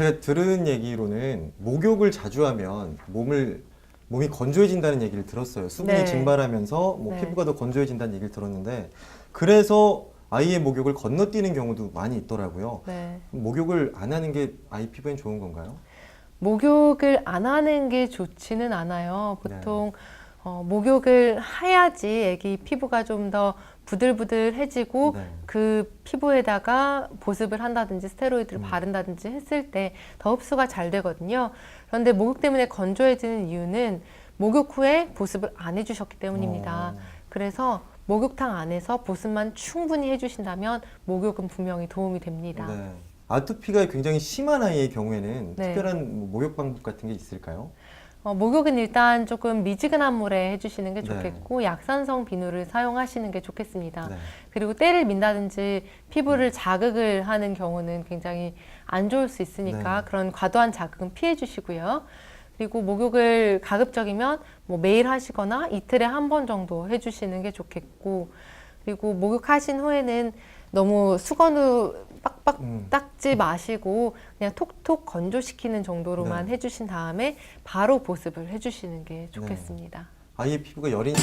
제가 들은 얘기로는 목욕을 자주 하면 몸을 몸이 건조해진다는 얘기를 들었어요. 수분이 네. 증발하면서 뭐 네. 피부가 더 건조해진다는 얘기를 들었는데 그래서 아이의 목욕을 건너뛰는 경우도 많이 있더라고요. 네. 목욕을 안 하는 게 아이 피부엔 좋은 건가요? 목욕을 안 하는 게 좋지는 않아요. 보통 어, 목욕을 해야지 애기 피부가 좀 더 부들부들해지고 네. 그 피부에다가 보습을 한다든지 스테로이드를 음. 바른다든지 했을 때 더 흡수가 잘 되거든요. 그런데 목욕 때문에 건조해지는 이유는 목욕 후에 보습을 안 해주셨기 때문입니다. 어, 그래서 목욕탕 안에서 보습만 충분히 해주신다면 목욕은 분명히 도움이 됩니다. 네. 아토피가 굉장히 심한 아이의 경우에는 네. 특별한 뭐 목욕 방법 같은 게 있을까요? 어, 목욕은 일단 조금 미지근한 물에 해주시는 게 네. 좋겠고 약산성 비누를 사용하시는 게 좋겠습니다. 네. 그리고 때를 민다든지 피부를 자극을 하는 경우는 굉장히 안 좋을 수 있으니까 네. 그런 과도한 자극은 피해 주시고요. 그리고 목욕을 가급적이면 뭐 매일 하시거나 이틀에 한 번 정도 해주시는 게 좋겠고 그리고 목욕하신 후에는 너무 수건으로 빡빡 음. 닦지 마시고 그냥 톡톡 건조시키는 정도로만 네. 해주신 다음에 바로 보습을 해주시는 게 좋겠습니다. 아이의 피부가 여린